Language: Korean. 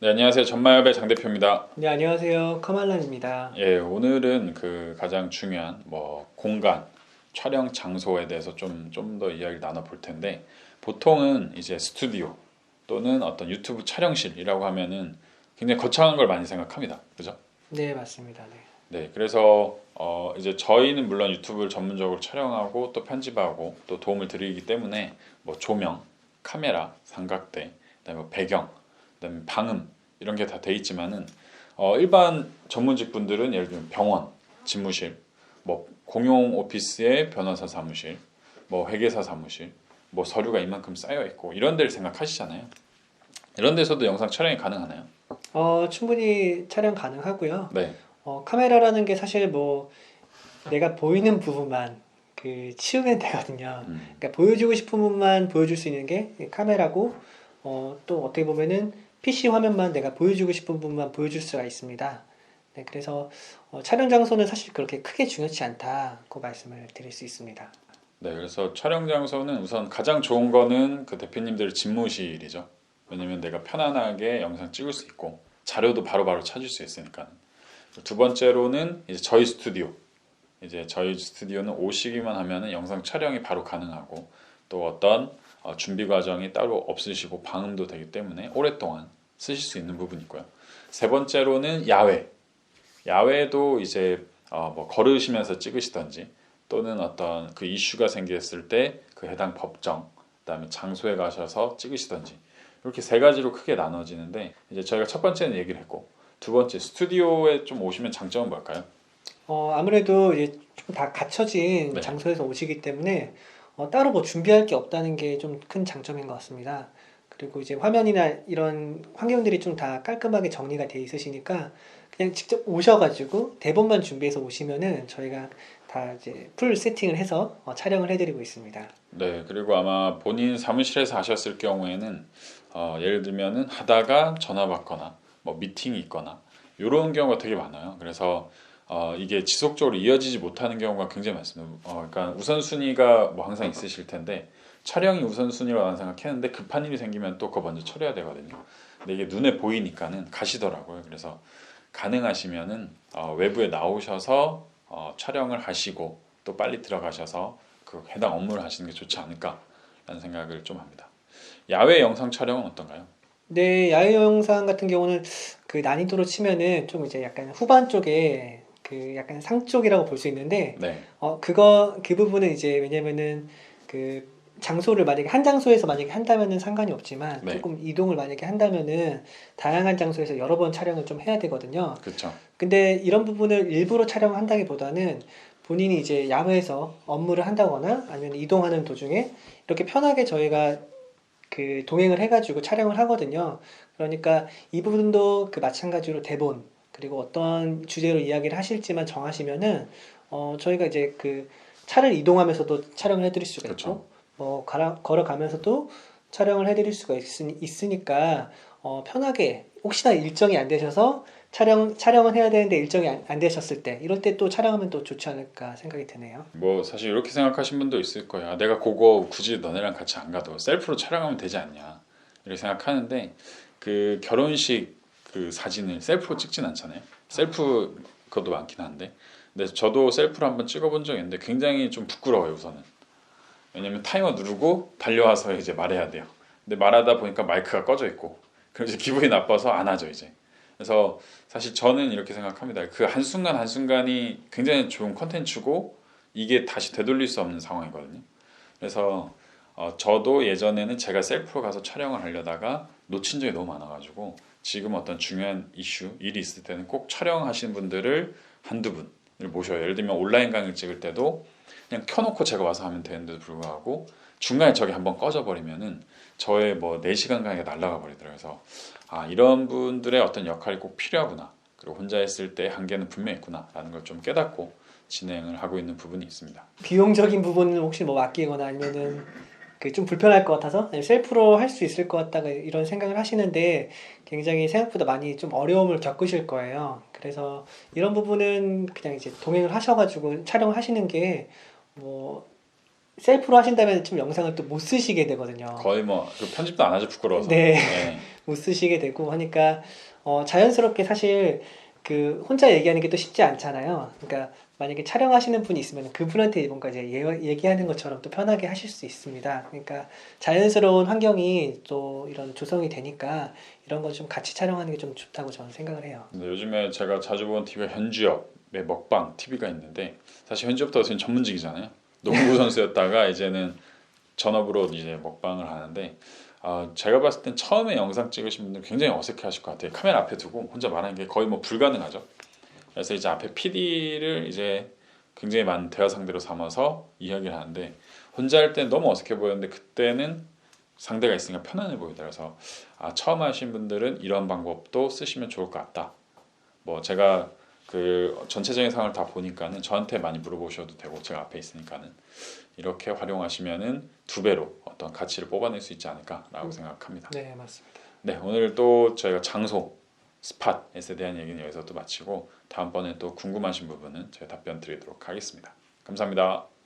네, 안녕하세요. 전마협의 장 대표입니다. 네, 안녕하세요. 커말란입니다. 예, 오늘은 그 가장 중요한 뭐 공간, 촬영 장소에 대해서 좀 좀 더 이야기를 나눠 볼 텐데 보통은 이제 스튜디오 또는 어떤 유튜브 촬영실이라고 하면은 굉장히 거창한 걸 많이 생각합니다. 그죠? 네, 맞습니다. 네. 네, 그래서 어 이제 저희는 물론 유튜브를 전문적으로 촬영하고 또 편집하고 또 도움을 드리기 때문에 뭐 조명, 카메라, 삼각대, 그다음에 뭐 배경, 그다음에 방음 이런 게 다 돼 있지만은 어 일반 전문직 분들은 예를 들면 병원, 집무실, 뭐 공용 오피스의 변호사 사무실, 뭐 회계사 사무실, 뭐 서류가 이만큼 쌓여 있고 이런 데를 생각하시잖아요. 이런 데서도 영상 촬영이 가능하나요? 어, 충분히 촬영 가능하고요. 네, 어, 카메라라는 게 사실 뭐 내가 보이는 부분만 그 치우면 되거든요. 음, 그러니까 보여주고 싶은 부분만 보여줄 수 있는 게 카메라고 어, 또 어떻게 보면은 PC 화면만 내가 보여주고 싶은 부분만 보여줄 수가 있습니다. 네, 그래서 어, 촬영 장소는 사실 그렇게 크게 중요치 않다고 말씀을 드릴 수 있습니다. 네, 그래서 촬영 장소는 우선 가장 좋은 거는 그 대표님들의 집무실이죠. 왜냐면 내가 편안하게 영상 찍을 수 있고 자료도 바로 바로 찾을 수 있으니까. 두 번째로는 이제 저희 스튜디오. 이제 저희 스튜디오는 오시기만 하면은 영상 촬영이 바로 가능하고 또 어떤 어, 준비 과정이 따로 없으시고 방음도 되기 때문에 오랫동안 쓰실 수 있는 부분이 있고요. 세 번째로는 야외. 야외도 이제 어, 뭐 걸으시면서 찍으시던지 또는 어떤 그 이슈가 생겼을 때 그 해당 법정, 그다음에 장소에 가셔서 찍으시던지 이렇게 세 가지로 크게 나눠지는데 이제 저희가 첫 번째는 얘기를 했고 두 번째 스튜디오에 좀 오시면 장점은 뭘까요? 어, 아무래도 이제 좀 다 갖춰진 네. 장소에서 오시기 때문에 어, 따로 뭐 준비할 게 없다는 게 좀 큰 장점인 것 같습니다. 그리고 이제 화면이나 이런 환경들이 좀 다 깔끔하게 정리가 돼 있으시니까 그냥 직접 오셔가지고 대본만 준비해서 오시면은 저희가 다 이제 풀 세팅을 해서 어, 촬영을 해드리고 있습니다. 네, 그리고 아마 본인 사무실에서 하셨을 경우에는 어, 예를 들면은 하다가 전화 받거나 뭐 미팅이 있거나 이런 경우가 되게 많아요. 그래서 어, 이게 지속적으로 이어지지 못하는 경우가 굉장히 많습니다. 어, 그러니까 우선순위가 뭐 항상 있으실 텐데 촬영이 우선순위라고 난 생각했는데 급한 일이 생기면 또 그거 먼저 처리해야 되거든요. 근데 이게 눈에 보이니까는 가시더라고요. 그래서 가능하시면은 어, 외부에 나오셔서 어, 촬영을 하시고 또 빨리 들어가셔서 그 해당 업무를 하시는 게 좋지 않을까라는 생각을 좀 합니다. 야외 영상 촬영은 어떤가요? 네, 야외 영상 같은 경우는 그 난이도로 치면은 좀 이제 약간 후반 쪽에 그 약간 상 쪽이라고 볼 수 있는데 네, 어, 그거, 그 부분은 이제 왜냐면은 그 장소를 만약에 한 장소에서 만약에 한다면은 상관이 없지만 네. 조금 이동을 만약에 한다면은 다양한 장소에서 여러 번 촬영을 좀 해야 되거든요. 그렇죠. 근데 이런 부분을 일부러 촬영한다기보다는 본인이 이제 야외에서 업무를 한다거나 아니면 이동하는 도중에 이렇게 편하게 저희가 그 동행을 해가지고 촬영을 하거든요. 그러니까 이 부분도 그 마찬가지로 대본 그리고 어떤 주제로 이야기를 하실지만 정하시면은 어 저희가 이제 그 차를 이동하면서도 촬영을 해드릴 수가 있고 그렇죠. 뭐 걸어, 걸어가면서도 촬영을 해드릴 수가 있으니, 있으니까 어 편하게 혹시나 일정이 안 되셔서 촬영 촬영은 해야 되는데 일정이 안, 안 되셨을 때 이럴 때 또 촬영하면 또 좋지 않을까 생각이 드네요. 뭐 사실 이렇게 생각하신 분도 있을 거예요. 아, 내가 그거 굳이 너네랑 같이 안 가도 셀프로 촬영하면 되지 않냐 이렇게 생각하는데 그 결혼식 그 사진을 셀프로 찍진 않잖아요. 셀프 그것도 많긴 한데, 근데 저도 셀프로 한번 찍어본 적이 있는데 굉장히 좀 부끄러워요 우선은. 왜냐면 타이머 누르고 달려와서 이제 말해야 돼요. 근데 말하다 보니까 마이크가 꺼져 있고, 그럼 이제 기분이 나빠서 안 하죠 이제. 그래서 사실 저는 이렇게 생각합니다. 그 한순간 한순간이 굉장히 좋은 컨텐츠고 이게 다시 되돌릴 수 없는 상황이거든요. 그래서 어, 저도 예전에는 제가 셀프로 가서 촬영을 하려다가 놓친 적이 너무 많아가지고 지금 어떤 중요한 이슈, 일이 있을 때는 꼭 촬영하시는 분들을 한두 분을 모셔요. 예를 들면 온라인 강의 찍을 때도 그냥 켜놓고 제가 와서 하면 되는데도 불구하고 중간에 저기 한번 꺼져버리면은 저의 뭐 4시간 강의가 날아가 버리더라고요. 그래서 아, 이런 분들의 어떤 역할이 꼭 필요하구나. 그리고 혼자 했을 때 한계는 분명히 있구나라는 걸 좀 깨닫고 진행을 하고 있는 부분이 있습니다. 비용적인 부분은 혹시 뭐 맡기거나 아니면은 그 좀 불편할 것 같아서 아니면 셀프로 할 수 있을 것 같다가 이런 생각을 하시는데 굉장히 생각보다 많이 좀 어려움을 겪으실 거예요. 그래서 이런 부분은 그냥 이제 동행을 하셔가지고 촬영을 하시는 게 뭐 셀프로 하신다면 좀 영상을 또 못 쓰시게 되거든요. 거의 뭐그 편집도 안 하죠 부끄러워서. 네. 네. 못 쓰시게 되고 하니까 어, 자연스럽게 사실 그 혼자 얘기하는 게 또 쉽지 않잖아요. 그러니까 만약에 촬영하시는 분이 있으면 그분한테 뭔가 이제 예- 얘기하는 것처럼 또 편하게 하실 수 있습니다. 그러니까 자연스러운 환경이 또 이런 조성이 되니까 이런 거좀 같이 촬영하는 게 좀 좋다고 저는 생각을 해요. 근데 요즘에 제가 자주 보는 TV가 현주엽의 먹방 TV가 있는데 사실 현주엽도 지금 전문직이잖아요. 농구 선수였다가 이제는 전업으로 이제 먹방을 하는데 아, 제가 봤을 땐 처음에 영상 찍으신 분들 굉장히 어색해하실 것 같아요. 카메라 앞에 두고 혼자 말하는 게 거의 뭐 불가능하죠. 그래서 이제 앞에 PD를 이제 굉장히 많은 대화 상대로 삼아서 이야기를 하는데 혼자 할땐 너무 어색해 보였는데 그때는 상대가 있으니까 편안해 보이더라고요. 그래서 아, 처음 하신 분들은 이런 방법도 쓰시면 좋을 것 같다. 뭐 제가 그 전체적인 상황을 다 보니까는 저한테 많이 물어보셔도 되고 제가 앞에 있으니까는 이렇게 활용하시면은 두 배로 어떤 가치를 뽑아낼 수 있지 않을까라고 음. 생각합니다. 네, 맞습니다. 네 오늘 또 저희가 장소 스팟에 대한 얘기는 여기서 또 마치고 다음번에 또 궁금하신 부분은 제가 답변 드리도록 하겠습니다. 감사합니다.